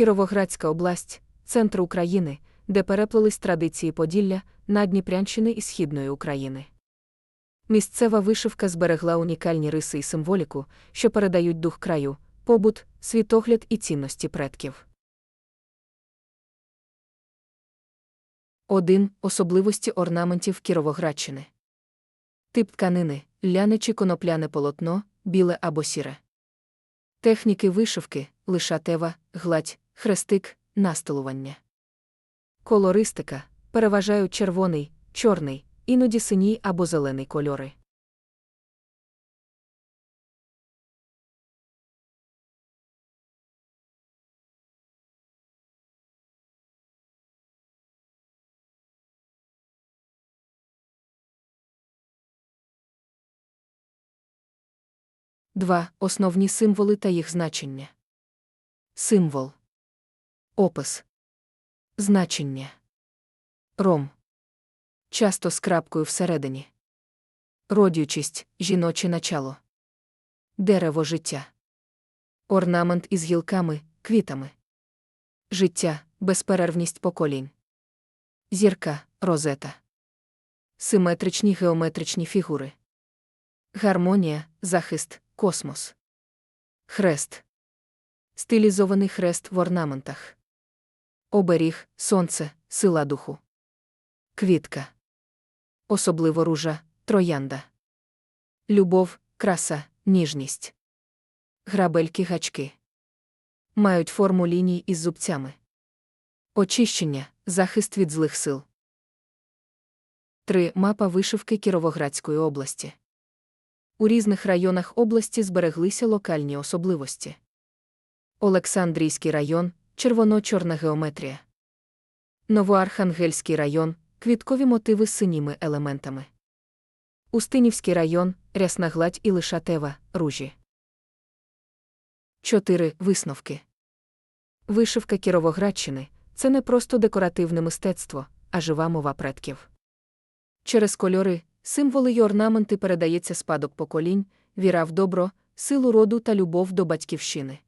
Кіровоградська область центр України, де переплелись традиції Поділля, Надніпрянщини і Східної України. Місцева вишивка зберегла унікальні риси і символіку, що передають дух краю, побут, світогляд і цінності предків. 1. Особливості орнаментів Кіровоградщини. Тип тканини ляне чи конопляне полотно, біле або сіре. Техніки вишивки лишатева, гладь, хрестик, настилування. Колористика переважають червоний, чорний, іноді синій або зелений кольори. Два Основні символи та їх значення. Символ. Опис. Значення. Ром. Часто з крапкою всередині. Родючість, жіноче начало. Дерево життя. Орнамент із гілками, квітами. Життя, безперервність поколінь. Зірка, розета. Симетричні геометричні фігури. Гармонія, захист, космос. Хрест. Стилізований хрест в орнаментах. Оберіг, сонце, сила духу. Квітка. Особливо ружа, троянда. Любов, краса, ніжність. Грабельки гачки. Мають форму ліній із зубцями. Очищення, захист від злих сил. 3. Мапа вишивки Кіровоградської області. У різних районах області збереглися локальні особливості. Олександрійський район червоно-чорна геометрія. Новоархангельський район квіткові мотиви з синіми елементами. Устинівський район рясна гладь і лишатева, ружі. 4. Висновки. Вишивка Кіровоградщини це не просто декоративне мистецтво, а жива мова предків. Через кольори, символи й орнаменти передається спадок поколінь, віра в добро, силу роду та любов до батьківщини.